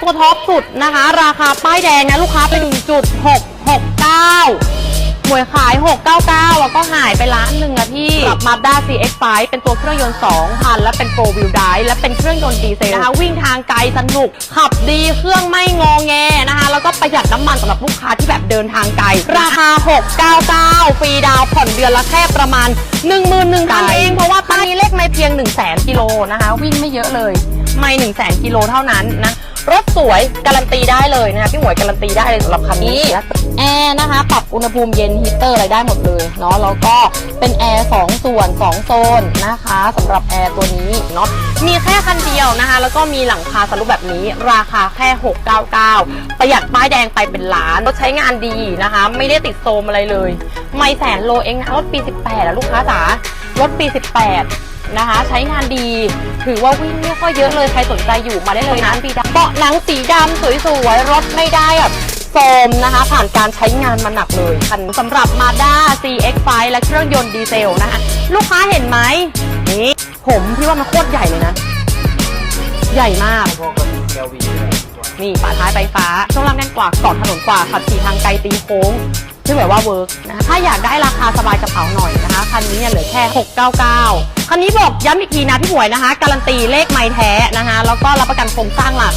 ตัวท็อปสุดนะคะ ราคาป้ายแดงนะลูกค้าเป็น1.669หมวยขาย 699แล้วก็หายไปล้านหนึ่งอะพี่กับ Mazda CX-5 เป็นตัวเครื่องยนต์2,000และเป็น4 wheel drive และเป็นเครื่องยนต์ดีเซลนะคะวิ่งทางไกลสนุก ขับดีเครื่องไม่งอแงนะคะ แล้วก็ประหยัดน้ำมันสำหรับลูกค้าที่แบบเดินทางไกล ราคา 699 ฟรีดาวผ่อนเดือนละแค่ประมาณ 11,000เองเพราะว่าตอนนี้เลขไม่เพียง 1 0 0 0 0 นะคะ วิ่งไม่เยอะเลย ไม่1 0 0 0 0 0กิโลเท่านั้นนะ รถสวยการันตีได้เลยนะคะพี่หมวยการันตีได้เลยสำหรับคันนี้แอร์นะคะ ปรับอุณหภูมิเย็นฮีตเตอร์อะไรได้หมดเลยเนาะแล้วก็เป็นแอร์2ส่วน 2 โซนนะคะสำหรับแอร์ตัวนี้เนาะมีแค่คันเดียวนะคะ แล้วก็มีหลังคาสรุปแบบนี้ ราคาแค่ 699 ประหยัดป้ายแดงไปเป็นล้านรถใช้งานดีนะคะ ไม่ได้ติดโซมอะไรเลย ไม่แสนโลเองนะรถปี 18แล้วลูกค้าจ๋ารถปี 18 นะคะ ใช้งานดี ถือว่าวิ่งไม่ค่อยเยอะเลย ใครสนใจอยู่มาได้เลยนะปีดำเบาะหนังสีดำสวยๆรถไม่ได้แบบโฟมนะคะ ผ่านการใช้งานมาหนักเลยคันสำหรับ Mazda CX-5 และเครื่องยนต์ดีเซลนะคะ ลูกค้าเห็นไหมนี่ผมพี่ว่ามันโคตรใหญ่เลยนะ ใหญ่มากพวกก็เอลวีนี่ฝาท้ายไฟฟ้าช่วงล่างแน่นกว่าเกาะถนนกว่าขับขี่ทางไกลตีโค้ง ที่แบบว่าเวิร์กนะคะถ้าอยากได้ราคาสบายกระเป๋าหน่อยนะคะ คันนี้เนี่ยเหลือแค่ 699 คันนี้บอกย้ำอีกทีนะพี่หมวยนะคะ การันตีเลขไม้แท้นะคะ แล้วก็รับประกันโครงสร้างหลัก